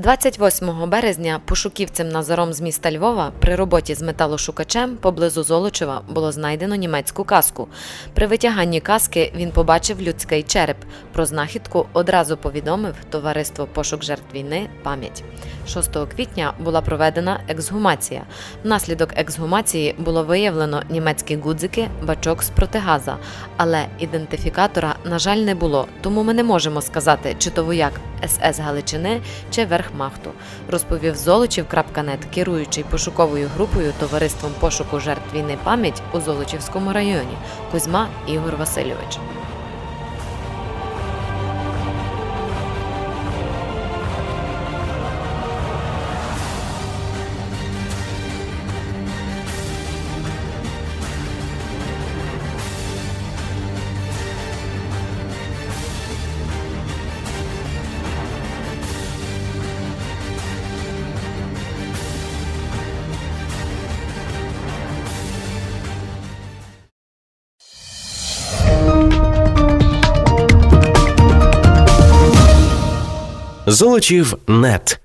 28 березня пошуківцем Назаром з міста Львова при роботі з металошукачем поблизу Золочева було знайдено німецьку каску. При витяганні каски він побачив людський череп. Про знахідку одразу повідомив товариство Пошук жертв війни пам'ять. 6 квітня була проведена ексгумація. Внаслідок ексгумації було виявлено німецькі гудзики, бачок з протигаза, але ідентифікатора, на жаль, не було, тому ми не можемо сказати, чи то вояк СС Галичини чи Верхмахту, розповів Золочів.нет, керуючий пошуковою групою товариством пошуку жертв війни пам'ять у Золочівському районі Кузьма Ігор Васильович. Золочів нет.